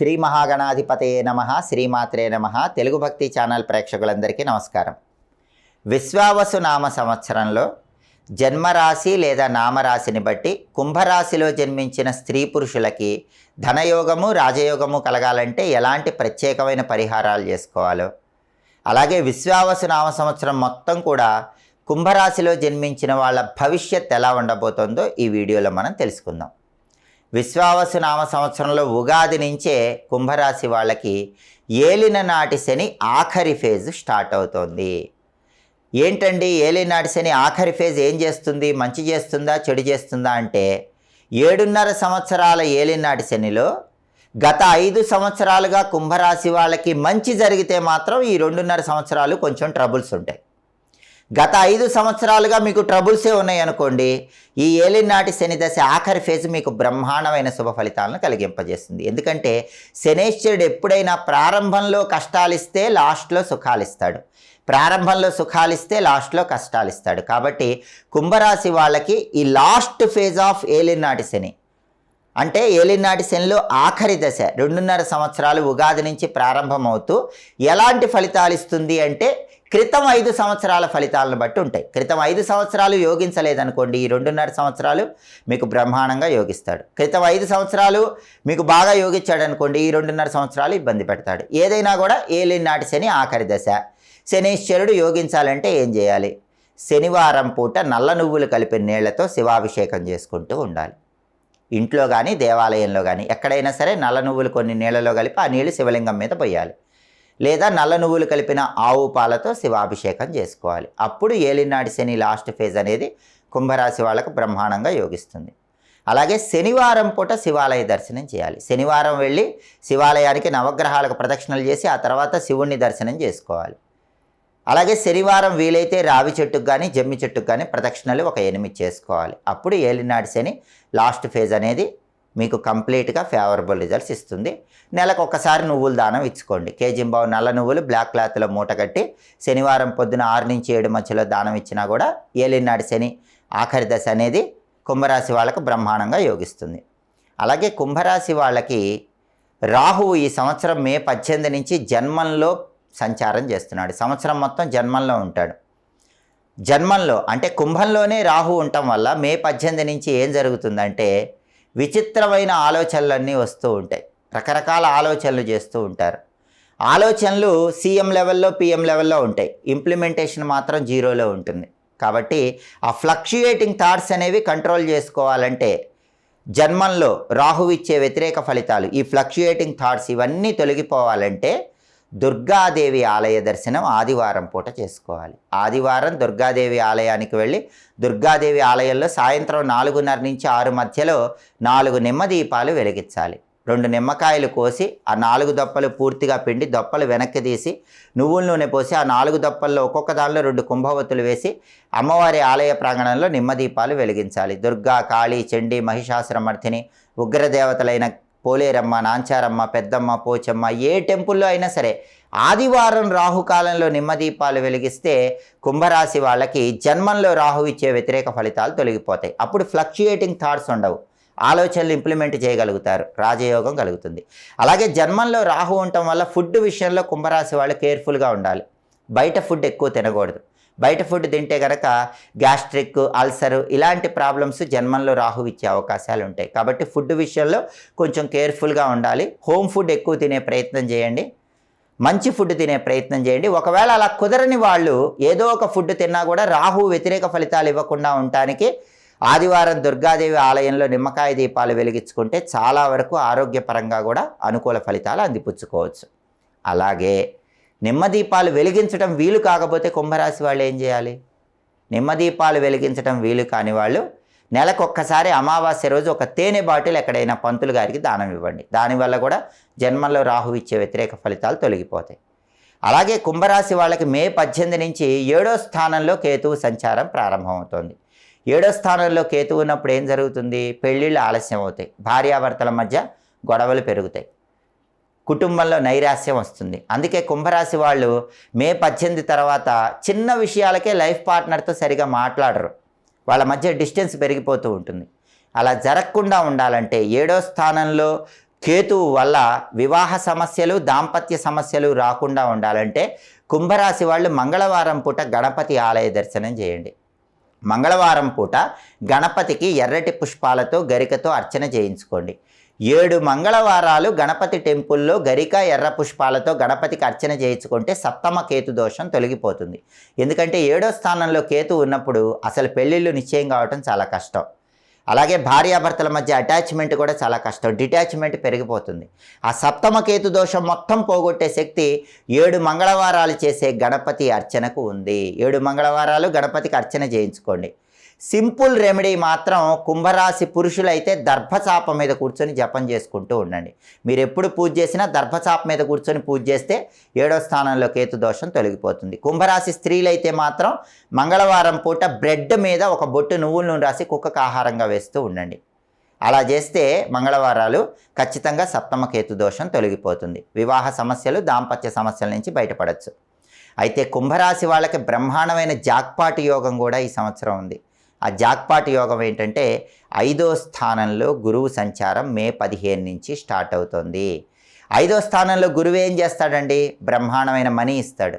శ్రీ మహాగణాధిపతయే నమ శ్రీమాత్రే నమ. తెలుగు భక్తి ఛానల్ ప్రేక్షకులందరికీ నమస్కారం. విశ్వావసు నామ సంవత్సరంలో జన్మరాశి లేదా నామరాశిని బట్టి కుంభరాశిలో జన్మించిన స్త్రీ పురుషులకి ధనయోగము రాజయోగము కలగాలంటే ఎలాంటి ప్రత్యేకమైన పరిహారాలు చేసుకోవాలో. అలాగే విశ్వావసు నామ సంవత్సరం మొత్తం కూడా కుంభరాశిలో జన్మించిన వాళ్ళ భవిష్యత్ ఎలా ఉండబోతోందో ఈ వీడియోలో మనం తెలుసుకుందాం. విశ్వావసు నామ సంవత్సరంలో ఉగాది నుంచే కుంభరాశి వాళ్ళకి ఏలిన నాటి శని ఆఖరి ఫేజ్ స్టార్ట్ అవుతోంది. ఏంటండి ఏలినాటి శని ఆఖరి ఫేజ్ ఏం చేస్తుంది? మంచి చేస్తుందా? చెడు చేస్తుందా? అంటే ఏడున్నర సంవత్సరాల ఏలినాటి శనిలో గత ఐదు సంవత్సరాలుగా కుంభరాశి వాళ్ళకి మంచి జరిగితే మాత్రం ఈ రెండున్నర సంవత్సరాలు కొంచెం ట్రబుల్స్ ఉంటాయి. గత ఐదు సంవత్సరాలుగా మీకు ట్రబుల్సే ఉన్నాయి అనుకోండి ఈ ఏలినాటి శని దశ ఆఖరి ఫేజ్ మీకు బ్రహ్మాండమైన శుభ ఫలితాలను కలిగింపజేస్తుంది. ఎందుకంటే శనేశ్వరుడు ఎప్పుడైనా ప్రారంభంలో కష్టాలు ఇస్తే లాస్ట్లో సుఖాలు ఇస్తాడు ప్రారంభంలో సుఖాలు ఇస్తే లాస్ట్లో కష్టాలు ఇస్తాడు కాబట్టి కుంభరాశి వాళ్ళకి ఈ లాస్ట్ ఫేజ్ ఆఫ్ ఏలినాటి శని అంటే ఏలినాటి శనిలో ఆఖరి దశ రెండున్నర సంవత్సరాలు ఉగాది నుంచి ప్రారంభమవుతూ ఎలాంటి ఫలితాలు ఇస్తుంది అంటే క్రితం ఐదు సంవత్సరాల ఫలితాలను బట్టి ఉంటాయి. క్రితం ఐదు సంవత్సరాలు యోగించలేదనుకోండి ఈ రెండున్నర సంవత్సరాలు మీకు బ్రహ్మాండంగా యోగిస్తాడు. క్రితం ఐదు సంవత్సరాలు మీకు బాగా యోగించాడు అనుకోండి ఈ రెండున్నర సంవత్సరాలు ఇబ్బంది పెడతాడు. ఏదైనా కూడా ఏలినాటి శని ఆఖరి దశ. శనీశ్వరుడు యోగించాలంటే ఏం చేయాలి? శనివారం పూట నల్ల నువ్వులు కలిపిన నీళ్ళతో శివాభిషేకం చేసుకుంటూ ఉండాలి. ఇంట్లో కానీ దేవాలయంలో కానీ ఎక్కడైనా సరే నల్ల నువ్వులు కొన్ని నీళ్ళలో కలిపి ఆ నీళ్ళు శివలింగం మీద పోయాలి. లేదా నల్ల నువ్వులు కలిపిన ఆవు పాలతో శివాభిషేకం చేసుకోవాలి. అప్పుడు ఏలినాటి శని లాస్ట్ ఫేజ్ అనేది కుంభరాశి వాళ్ళకు బ్రహ్మాండంగా యోగిస్తుంది. అలాగే శనివారం పూట శివాలయ దర్శనం చేయాలి. శనివారం వెళ్ళి శివాలయానికి నవగ్రహాలకు ప్రదక్షిణలు చేసి ఆ తర్వాత శివుణ్ణి దర్శనం చేసుకోవాలి. అలాగే శనివారం వీలైతే రావి చెట్టుకు కానీ జమ్మి చెట్టుకు కానీ ప్రదక్షిణలు ఒక ఎనిమిది చేసుకోవాలి. అప్పుడు ఏలినాటి శని లాస్ట్ ఫేజ్ అనేది మీకు కంప్లీట్గా ఫేవరబుల్ రిజల్ట్స్ ఇస్తుంది. నెలకు ఒక్కసారి నువ్వులు దానం ఇచ్చుకోండి. కేజింబావు నల్ల నువ్వులు బ్లాక్ క్లాత్లో మూట కట్టి శనివారం పొద్దున ఆరు నుంచి ఏడు మధ్యలో దానం ఇచ్చినా కూడా ఏలినాటి శని ఆఖరి దశ అనేది కుంభరాశి వాళ్ళకు బ్రహ్మాండంగా యోగిస్తుంది. అలాగే కుంభరాశి వాళ్ళకి రాహువు ఈ సంవత్సరం మే పద్దెనిమిది నుంచి జన్మంలో సంచారం చేస్తున్నాడు. సంవత్సరం మొత్తం జన్మంలో ఉంటాడు. జన్మంలో అంటే కుంభంలోనే రాహు ఉండటం వల్ల మే పద్దెనిమిది నుంచి ఏం జరుగుతుందంటే విచిత్రమైన ఆలోచనలన్నీ వస్తూ ఉంటాయి. రకరకాల ఆలోచనలు చేస్తూ ఉంటారు. ఆలోచనలు సీఎం లెవెల్లో పిఎం లెవెల్లో ఉంటాయి. ఇంప్లిమెంటేషన్ మాత్రం జీరోలో ఉంటుంది. కాబట్టి ఆ ఫ్లక్చుయేటింగ్ థాట్స్ అనేవి కంట్రోల్ చేసుకోవాలంటే జన్మంలో రాహు ఇచ్చే వ్యతిరేక ఫలితాలు ఈ ఫ్లక్చుయేటింగ్ థాట్స్ ఇవన్నీ తొలగిపోవాలంటే దుర్గాదేవి ఆలయ దర్శనం ఆదివారం పూట చేసుకోవాలి. ఆదివారం దుర్గాదేవి ఆలయానికి వెళ్ళి దుర్గాదేవి ఆలయంలో సాయంత్రం నాలుగున్నర నుంచి ఆరు మధ్యలో నాలుగు నిమ్మ దీపాలు వెలిగించాలి. రెండు నిమ్మకాయలు కోసి ఆ నాలుగు దప్పలు పూర్తిగా పిండి దప్పలు వెనక్కి తీసి నువ్వుల నూనె పోసి ఆ నాలుగు దప్పల్లో ఒక్కొక్క దానిలో రెండు కుంభవత్తులు వేసి అమ్మవారి ఆలయ ప్రాంగణంలో నిమ్మదీపాలు వెలిగించాలి. దుర్గా కాళీ చండి మహిషాసురమర్థిని ఉగ్రదేవతలైన పోలేరమ్మ నాంచారమ్మ పెద్దమ్మ పోచమ్మ ఏ టెంపుల్లో అయినా సరే ఆదివారం రాహుకాలంలో నిమ్మదీపాలు వెలిగిస్తే కుంభరాశి వాళ్ళకి జన్మంలో రాహు ఇచ్చే వ్యతిరేక ఫలితాలు తొలగిపోతాయి. అప్పుడు ఫ్లక్చుయేటింగ్ థాట్స్ ఉండవు. ఆలోచనలు ఇంప్లిమెంట్ చేయగలుగుతారు. రాజయోగం కలుగుతుంది. అలాగే జన్మంలో రాహు ఉండటం వల్ల ఫుడ్ విషయంలో కుంభరాశి వాళ్ళు కేర్ఫుల్గా ఉండాలి. బయట ఫుడ్ ఎక్కువ తినకూడదు. బయట ఫుడ్ తింటే కనుక గ్యాస్ట్రిక్ అల్సర్ ఇలాంటి ప్రాబ్లమ్స్ జన్మంలో రాహు ఇచ్చే అవకాశాలు ఉంటాయి. కాబట్టి ఫుడ్ విషయంలో కొంచెం కేర్ఫుల్గా ఉండాలి. హోమ్ ఫుడ్ ఎక్కువ తినే ప్రయత్నం చేయండి. మంచి ఫుడ్ తినే ప్రయత్నం చేయండి. ఒకవేళ అలా కుదరని వాళ్ళు ఏదో ఒక ఫుడ్ తిన్నా కూడా రాహు వ్యతిరేక ఫలితాలు ఇవ్వకుండా ఉండటానికి ఆదివారం దుర్గాదేవి ఆలయంలో నిమ్మకాయ దీపాలు వెలిగించుకుంటే చాలా వరకు ఆరోగ్యపరంగా కూడా అనుకూల ఫలితాలు అందిపుచ్చుకోవచ్చు. అలాగే నిమ్మదీపాలు వెలిగించడం వీలు కాకపోతే కుంభరాశి వాళ్ళు ఏం చేయాలి? నిమ్మదీపాలు వెలిగించడం వీలు కాని వాళ్ళు నెలకొక్కసారి అమావాస్య రోజు ఒక తేనె బాటిల్ ఎక్కడైనా పంతులు గారికి దానం ఇవ్వండి. దానివల్ల కూడా జన్మల్లో రాహు ఇచ్చే వ్యతిరేక ఫలితాలు తొలగిపోతాయి. అలాగే కుంభరాశి వాళ్ళకి మే పద్దెనిమిది నుంచి ఏడో స్థానంలో కేతువు సంచారం ప్రారంభమవుతోంది. ఏడో స్థానంలో కేతువు ఉన్నప్పుడు ఏం జరుగుతుంది? పెళ్ళిళ్ళు ఆలస్యం అవుతాయి భార్యాభర్తల మధ్య గొడవలు పెరుగుతాయి. కుటుంబంలో నైరాస్యం వస్తుంది. అందుకే కుంభరాశి వాళ్ళు మే పద్దెనిమిది తర్వాత చిన్న విషయాలకే లైఫ్ పార్ట్నర్తో సరిగా మాట్లాడరు. వాళ్ళ మధ్య డిస్టెన్స్ పెరిగిపోతూ ఉంటుంది. అలా జరగకుండా ఉండాలంటే ఏడో స్థానంలో కేతువు వల్ల వివాహ సమస్యలు దాంపత్య సమస్యలు రాకుండా ఉండాలంటే కుంభరాశి వాళ్ళు మంగళవారం పూట గణపతి ఆలయ దర్శనం చేయండి. మంగళవారం పూట గణపతికి ఎర్రటి పుష్పాలతో గరికతో అర్చన చేయించుకోండి. ఏడు మంగళవారాలు గణపతి టెంపుల్లో గరిక ఎర్ర పుష్పాలతో గణపతికి అర్చన చేయించుకుంటే సప్తమ కేతు దోషం తొలగిపోతుంది. ఎందుకంటే ఏడో స్థానంలో కేతు ఉన్నప్పుడు అసలు పెళ్ళిళ్ళు నిశ్చయం కావటం చాలా కష్టం. అలాగే భార్యాభర్తల మధ్య అటాచ్మెంట్ కూడా చాలా కష్టం. డిటాచ్మెంట్ పెరిగిపోతుంది. ఆ సప్తమ కేతు దోషం మొత్తం పోగొట్టే శక్తి ఏడు మంగళవారాలు చేసే గణపతి అర్చనకు ఉంది. ఏడు మంగళవారాలు గణపతికి అర్చన చేయించుకోండి. సింపుల్ రెమెడీ మాత్రం కుంభరాశి పురుషులైతే దర్భచాప మీద కూర్చొని జపం చేసుకుంటూ ఉండండి. మీరు ఎప్పుడు పూజ చేసినా దర్భచాప మీద కూర్చొని పూజ చేస్తే ఏడో స్థానంలో కేతు దోషం తొలగిపోతుంది. కుంభరాశి స్త్రీలైతే మాత్రం మంగళవారం పూట బ్రెడ్ మీద ఒక బొట్టు నువ్వుల నూనె రాసి కుక్కకు ఆహారంగా వేస్తూ ఉండండి. అలా చేస్తే మంగళవారాలు ఖచ్చితంగా సప్తమ కేతు దోషం తొలగిపోతుంది. వివాహ సమస్యలు దాంపత్య సమస్యల నుంచి బయటపడవచ్చు అయితే కుంభరాశి వాళ్ళకి బ్రహ్మాండమైన జాక్పాటి యోగం కూడా ఈ సంవత్సరం ఉంది. ఆ జాక్పాట్ యోగం ఏంటంటే ఐదో స్థానంలో గురువు సంచారం మే పదిహేను నుంచి స్టార్ట్ అవుతుంది. ఐదో స్థానంలో గురువు ఏం చేస్తాడండి? బ్రహ్మాండమైన మనీ ఇస్తాడు.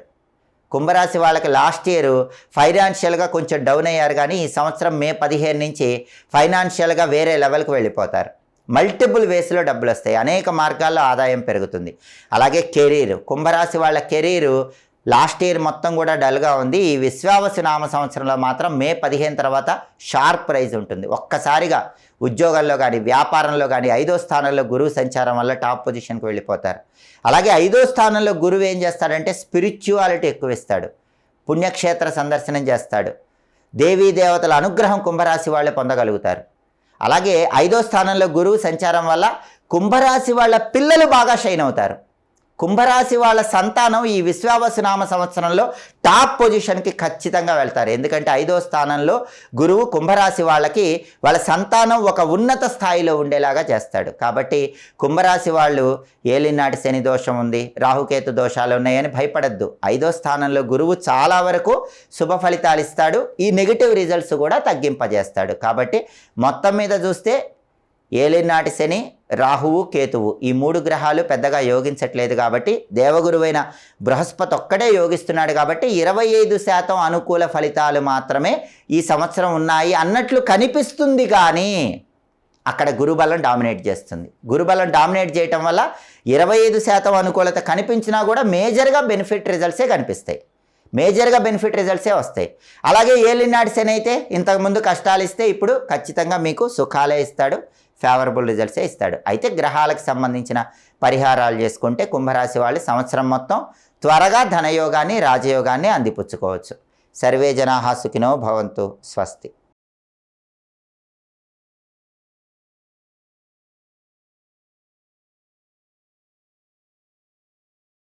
కుంభరాశి వాళ్ళకి లాస్ట్ ఇయర్ ఫైనాన్షియల్గా కొంచెం డౌన్ అయ్యారు కానీ ఈ సంవత్సరం మే పదిహేను నుంచి ఫైనాన్షియల్గా వేరే లెవెల్కి వెళ్ళిపోతారు. మల్టిపుల్ వేస్లో డబ్బులు వస్తాయి. అనేక మార్గాల్లో ఆదాయం పెరుగుతుంది. అలాగే కెరీర్. కుంభరాశి వాళ్ళ కెరీరు లాస్ట్ ఇయర్ మొత్తం కూడా డల్గా ఉంది. ఈ విశ్వావసు నామ సంవత్సరంలో మాత్రం మే పదిహేను తర్వాత షార్ప్ ప్రైజ్ ఉంటుంది. ఒక్కసారిగా ఉద్యోగాల్లో కానీ వ్యాపారంలో కానీ ఐదో స్థానంలో గురువు సంచారం వల్ల టాప్ పొజిషన్కి వెళ్ళిపోతారు. అలాగే ఐదో స్థానంలో గురువు ఏం చేస్తాడంటే స్పిరిచువాలిటీ ఎక్కువ ఇస్తాడు పుణ్యక్షేత్ర సందర్శనం చేస్తాడు. దేవీ దేవతల అనుగ్రహం కుంభరాశి వాళ్ళే పొందగలుగుతారు. అలాగే ఐదో స్థానంలో గురువు సంచారం వల్ల కుంభరాశి వాళ్ళ పిల్లలు బాగా షైన్ అవుతారు. కుంభరాశి వాళ్ళ సంతానం ఈ విశ్వావసునామ సంవత్సరంలో టాప్ పొజిషన్కి ఖచ్చితంగా వెళ్తారు. ఎందుకంటే ఐదో స్థానంలో గురువు కుంభరాశి వాళ్ళకి వాళ్ళ సంతానం ఒక ఉన్నత స్థాయిలో ఉండేలాగా చేస్తాడు. కాబట్టి కుంభరాశి వాళ్ళు ఏలినాటి శని దోషం ఉంది రాహుకేతు దోషాలు ఉన్నాయని భయపడద్దు. ఐదో స్థానంలో గురువు చాలా వరకు శుభ ఫలితాలు ఇస్తాడు. ఈ నెగిటివ్ రిజల్ట్స్ కూడా తగ్గింపజేస్తాడు. కాబట్టి మొత్తం మీద చూస్తే ఏలినాటి శని రాహువు కేతువు. ఈ మూడు గ్రహాలు పెద్దగా యోగించట్లేదు కాబట్టి దేవగురువైన బృహస్పతి ఒక్కడే యోగిస్తున్నాడు కాబట్టి ఇరవై ఐదు శాతం అనుకూల ఫలితాలు మాత్రమే ఈ సంవత్సరం ఉన్నాయి అన్నట్లు కనిపిస్తుంది కానీ అక్కడ గురుబలం డామినేట్ చేస్తుంది. గురుబలం డామినేట్ చేయటం వల్ల ఇరవై ఐదు శాతం అనుకూలత కనిపించినా కూడా మేజర్గా బెనిఫిట్ రిజల్ట్సే కనిపిస్తాయి. మేజర్గా బెనిఫిట్ రిజల్ట్సే వస్తాయి. అలాగే ఏలినాటి శని అయితే ఇంతకుముందు కష్టాలు ఇస్తే ఇప్పుడు ఖచ్చితంగా మీకు సుఖాలే ఇస్తాడు. ఫేవరబుల్ రిజల్ట్సే ఇస్తాడు. అయితే గ్రహాలకు సంబంధించిన పరిహారాలు చేసుకుంటే కుంభరాశి వాళ్ళు సంవత్సరం మొత్తం త్వరగా ధనయోగాన్ని రాజయోగాన్ని అందిపుచ్చుకోవచ్చు. సర్వే జనాహా సుఖినో భవంతు. స్వస్తి.